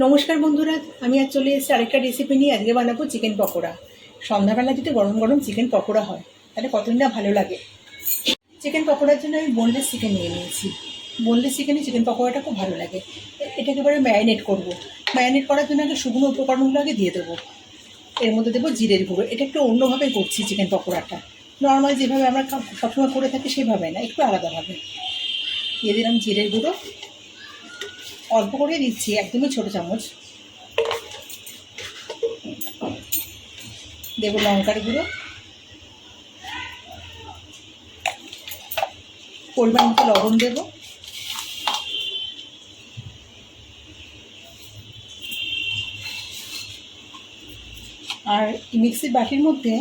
নমস্কার বন্ধুরা, আমি আজ চলে এসেছি আরেকটা রেসিপি নিয়ে। আজকে বানাবো চিকেন পকোড়া। সন্ধ্যাবেলা যদি গরম গরম চিকেন পকোড়া হয়, তাহলে কতদিন না ভালো লাগে? চিকেন পকোড়ার জন্য আমি বোনলেস চিকেন নিয়ে নিয়েছি। বোনলেস চিকেনে চিকেন পকোড়াটা খুব ভালো লাগে। এটাকে এবারে ম্যারিনেট করব। ম্যারিনেট করার জন্য আগে শুকনো উপকরণগুলো আগে দিয়ে দেবো। এর মধ্যে দেবো জিরের গুঁড়ো। এটা একটু অন্যভাবে করছি চিকেন পকোড়াটা। নর্মাল যেভাবে আমরা সবসময় করে থাকি সেভাবে না, একটু আলাদাভাবে। দিয়ে দিলাম জিরের গুঁড়ো। অল্প করে দিচ্ছি, একদমই ছোটো চামচ। দেবো লঙ্কার গুঁড়ো। পরিমাণ মতো লবণ দেব। আর মিক্সির বাটির মধ্যে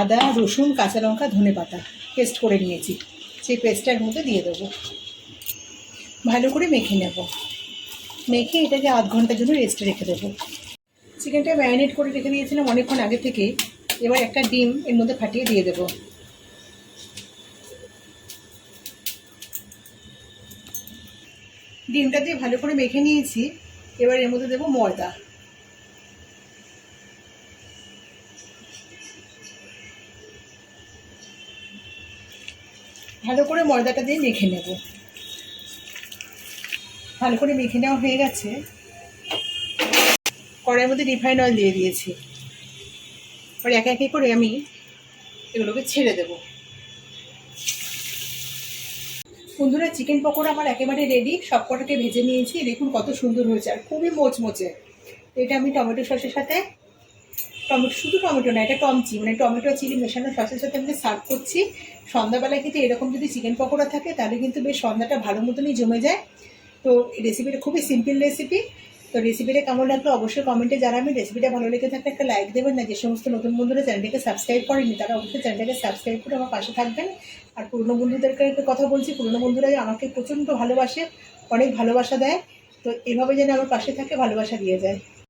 আদা, রসুন, কাঁচা লঙ্কা, ধনে পাতা পেস্ট করে নিয়েছি। সেই পেস্টটার মধ্যে দিয়ে দেবো। ভালো করে মেখে নেব। মেখে এটাকে আধ ঘণ্টার জন্য রেস্টে রেখে দেবো। চিকেনটা ম্যারিনেট করে রেখে দিয়েছিলাম অনেকক্ষণ আগে থেকে। এবার একটা ডিম এর মধ্যে ফাটিয়ে দিয়ে দেবো। ডিমটা দিয়ে ভালো করে মেখে নিয়েছি। এবার এর মধ্যে দেবো ময়দা। ভালো করে ময়দাটা দিয়ে মেখে নেব। ভালো করে মেখে নেওয়া হয়ে গেছে। কড়াইয়ের মধ্যে রিফাইন অয়েল দিয়ে দিয়েছি। এবার একে একে করে আমি এগুলোকে ছেড়ে দেব। বন্ধুরা চিকেন পকোড়া আমার একেবারে রেডি সব কটাকে ভেজে নিয়েছি। দেখুন কত সুন্দর হয়েছে আর খুবই মোচমোচে। এটা আমি টমেটো সসের সাথে, টমেটো শুধু টমেটো না, এটা টমচি মানে টমেটো চিলি মেশানো সসের সাথে আমি সার্ভ করছি। সন্ধ্যাবেলায় কিন্তু এরকম যদি চিকেন পকোড়া থাকে, তাহলে কিন্তু বেশ সন্ধ্যাটা ভালো মতনই জমে যায়। তো এই রেসিপিটা খুবই সিম্পল রেসিপি তো রেসিপিটা কেমন লাগল অবশ্যই কমেন্টে জানাবেন। রেসিপিটা ভালো লেগে থাকলে একটা লাইক দেবেন না, যে সমস্ত নতুন বন্ধুরা চ্যানেলটাকে সাবস্ক্রাইব করেনি তারা অবশ্যই চ্যানেলটাকে সাবস্ক্রাইব করে আমার পাশে থাকবেন। আর পুরনো বন্ধুদেরকে একটা কথা বলছি, পুরনো বন্ধুরা যে আমাকে প্রচণ্ড ভালোবাসে, অনেক ভালোবাসা দেয়, তো এভাবে যেন আমার পাশে থাকে, ভালোবাসা দিয়ে যায়।